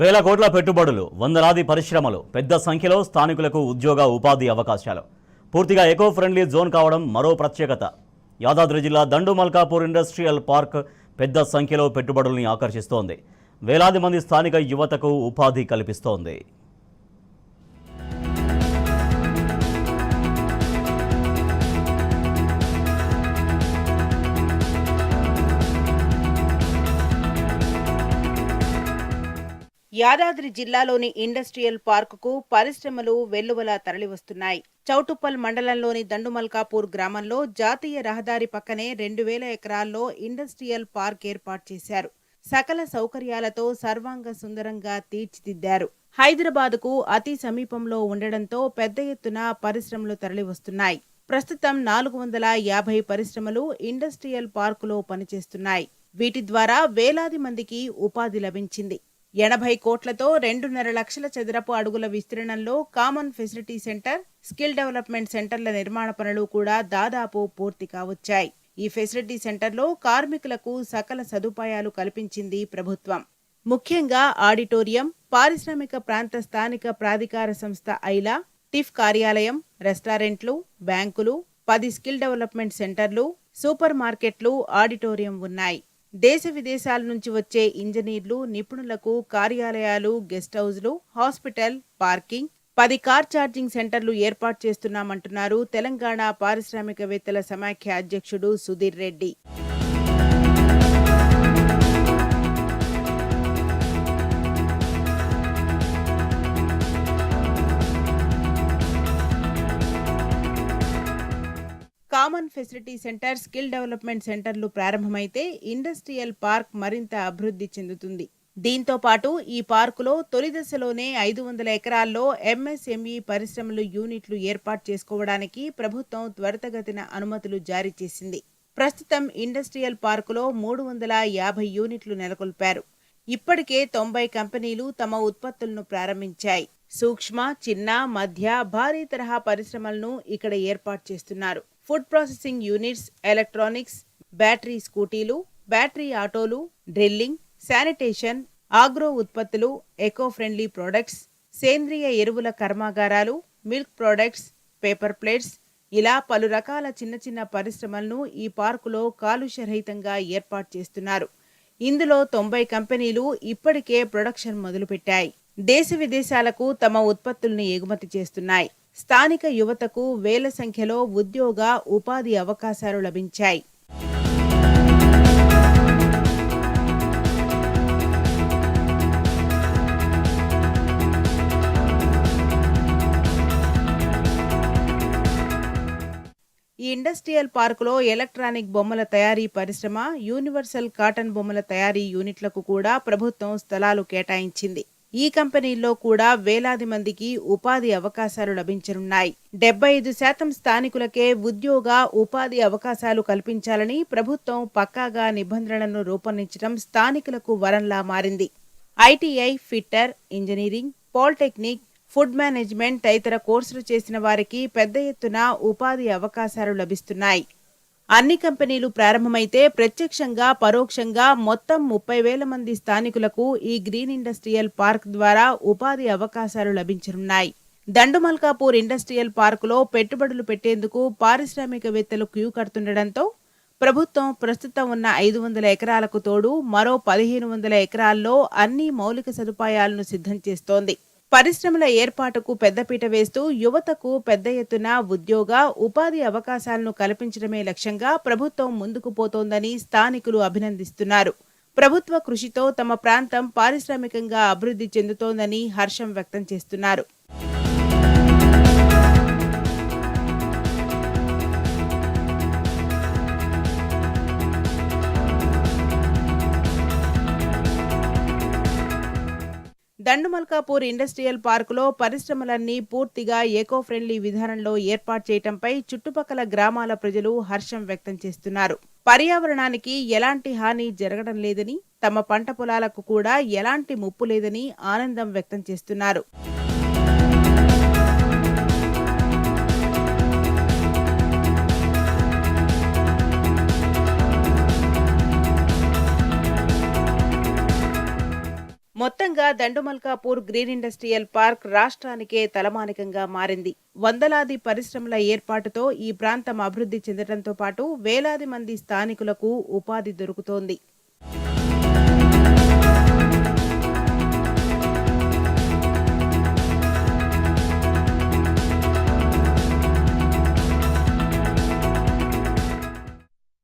వేల కోట్ల పెట్టుబడులు వందలాది పరిశ్రమలు పెద్ద సంఖ్యలో స్థానికులకు ఉద్యోగ ఉపాధి అవకాశాలు. పూర్తిగా ఎకో ఫ్రెండ్లీ జోన్ కావడం మరో ప్రత్యేకత. యాదాద్రి జిల్లా దండు మల్కాపూర్ ఇండస్ట్రియల్ పార్క్ పెద్ద సంఖ్యలో పెట్టుబడుల్ని ఆకర్షిస్తోంది. వేలాది మంది స్థానిక యువతకు ఉపాధి కల్పిస్తోంది. యాదాద్రి జిల్లాలోని ఇండస్ట్రియల్ పార్కుకు పరిశ్రమలు వెల్లువలా తరలివస్తున్నాయి. చౌటుప్పల్ మండలంలోని దండుమల్కాపూర్ గ్రామంలో జాతీయ రహదారి పక్కనే రెండు వేల ఎకరాల్లో ఇండస్ట్రియల్ పార్క్ ఏర్పాటు చేశారు. సకల సౌకర్యాలతో సర్వాంగ సుందరంగా తీర్చిదిద్దారు. హైదరాబాద్కు అతి సమీపంలో ఉండడంతో పెద్ద ఎత్తున పరిశ్రమలు తరలివస్తున్నాయి. ప్రస్తుతం నాలుగు వందల యాభై పరిశ్రమలు ఇండస్ట్రియల్ పార్కులో పనిచేస్తున్నాయి. వీటి ద్వారా వేలాది మందికి ఉపాధి లభించింది. ఎనభై కోట్లతో రెండున్నర లక్షల చదరపు అడుగుల విస్తీర్ణంలో common facility centre skill development సెంటర్ల నిర్మాణ పనులు కూడా దాదాపు పూర్తి కావచ్చాయి. ఈ ఫెసిలిటీ సెంటర్లో కార్మికులకు సకల సదుపాయాలు కల్పించింది ప్రభుత్వం. ముఖ్యంగా ఆడిటోరియం పారిశ్రామిక ప్రాంత స్థానిక ప్రాధికార సంస్థ ఐలా టిఫ్ కార్యాలయం రెస్టారెంట్లు బ్యాంకులు పది స్కిల్ డెవలప్మెంట్ సెంటర్లు సూపర్ మార్కెట్లు ఆడిటోరియం ఉన్నాయి. దేశ విదేశాల నుంచి వచ్చే ఇంజనీర్లు నిపుణులకు కార్యాలయాలు గెస్ట్ హౌస్లు హాస్పిటల్ పార్కింగ్ పది కార్ ఛార్జింగ్ సెంటర్లు ఏర్పాటు చేస్తున్నామంటున్నారు తెలంగాణ పారిశ్రామికవేత్తల సమాఖ్య అధ్యక్షుడు Sudheer Reddy. Common facility centre skill development సెంటర్లు ప్రారంభమైతే ఇండస్ట్రియల్ పార్క్ మరింత అభివృద్ధి చెందుతుంది. దీంతో పాటు ఈ పార్కులో తొలి దశలోనే ఐదు వందల ఎకరాల్లో ఎంఎస్ఎంఈ పరిశ్రమలు యూనిట్లు ఏర్పాటు చేసుకోవడానికి ప్రభుత్వం త్వరితగతిన అనుమతులు జారీ చేసింది. ప్రస్తుతం ఇండస్ట్రియల్ పార్కులో మూడు వందల యాభై యూనిట్లు నెలకొల్పారు. ఇప్పటికే తొంభై కంపెనీలు తమ ఉత్పత్తులను ప్రారంభించాయి. సూక్ష్మ చిన్న మధ్య భారీ తరహా పరిశ్రమలను ఇక్కడ ఏర్పాటు చేస్తున్నారు. Food processing units electronics battery స్కూటీలు బ్యాటరీ ఆటోలు డ్రిల్లింగ్ శానిటేషన్ ఆగ్రో ఉత్పత్తులు ఎకో ఫ్రెండ్లీ ప్రొడక్ట్స్ సేంద్రియ ఎరువుల కర్మాగారాలు మిల్క్ ప్రొడక్ట్స్ పేపర్ ప్లేట్స్. ఇలా పలు రకాల చిన్న చిన్న పరిశ్రమలను ఈ పార్కులో కాలుష్యరహితంగా ఏర్పాటు చేస్తున్నారు. ఇందులో తొంభై కంపెనీలు ఇప్పటికే ప్రొడక్షన్ మొదలుపెట్టాయి. దేశ విదేశాలకు తమ ఉత్పత్తుల్ని ఎగుమతి చేస్తున్నాయి. స్థానిక యువతకు వేల సంఖ్యలో ఉద్యోగ ఉపాధి అవకాశాలు లభించాయి. ఈ ఇండస్ట్రియల్ పార్కులో ఎలక్ట్రానిక్ బొమ్మల తయారీ పరిశ్రమ యూనివర్సల్ కాటన్ బొమ్మల తయారీ యూనిట్లకు కూడా ప్రభుత్వం స్థలాలు కేటాయించింది. ఈ కంపెనీల్లో కూడా వేలాది మందికి ఉపాధి అవకాశాలు లభించనున్నాయి. డెబ్బై ఐదు శాతం స్థానికులకే ఉద్యోగ ఉపాధి అవకాశాలు కల్పించాలని ప్రభుత్వం పక్కాగా నిబంధనలను రూపొందించడం స్థానికులకు వరంలా మారింది. ITI fitter engineering polytechnic food management తదితర కోర్సులు చేసిన వారికి పెద్ద ఎత్తున ఉపాధి అవకాశాలు లభిస్తున్నాయి. అన్ని కంపెనీలు ప్రారంభమైతే ప్రత్యక్షంగా పరోక్షంగా మొత్తం ముప్పై వేల మంది స్థానికులకు ఈ గ్రీన్ ఇండస్ట్రియల్ పార్క్ ద్వారా ఉపాధి అవకాశాలు లభించనున్నాయి. దండుమల్కాపూర్ ఇండస్ట్రియల్ పార్కులో పెట్టుబడులు పెట్టేందుకు పారిశ్రామికవేత్తలు క్యూ కడుతుండటంతో ప్రభుత్వం ప్రస్తుతం ఉన్న ఐదు వందల ఎకరాలకు తోడు మరో పదిహేను వందల ఎకరాల్లో అన్ని మౌలిక సదుపాయాలను సిద్ధం చేస్తోంది. పరిశ్రమల ఏర్పాటుకు పెద్దపీట వేస్తూ యువతకు పెద్ద ఎత్తున ఉద్యోగ ఉపాధి అవకాశాలను కల్పించడమే లక్ష్యంగా ప్రభుత్వం ముందుకు పోతోందని స్థానికులు అభినందిస్తున్నారు. ప్రభుత్వ కృషితో తమ ప్రాంతం పారిశ్రామికంగా అభివృద్ధి చెందుతోందని హర్షం వ్యక్తం చేస్తున్నారు. దండుమల్కాపూర్ ఇండస్ట్రియల్ పార్కులో పరిశ్రమలన్నీ పూర్తిగా ఏకో ఫ్రెండ్లీ విధానంలో ఏర్పాటు చేయటంపై చుట్టుపక్కల గ్రామాల ప్రజలు హర్షం వ్యక్తం చేస్తున్నారు. పర్యావరణానికి ఎలాంటి హాని జరగడం లేదని తమ పంట పొలాలకు కూడా ఎలాంటి ముప్పు లేదని ఆనందం వ్యక్తం చేస్తున్నారు. దండుమల్కాపూర్ గ్రీన్ ఇండస్ట్రియల్ పార్క్ రాష్ట్రానికే తలమానికంగా మారింది. వందలాది పరిశ్రమల ఏర్పాటుతో ఈ ప్రాంతం అభివృద్ధి చెందడంతో పాటు వేలాది మంది స్థానికులకు ఉపాధి దొరుకుతోంది.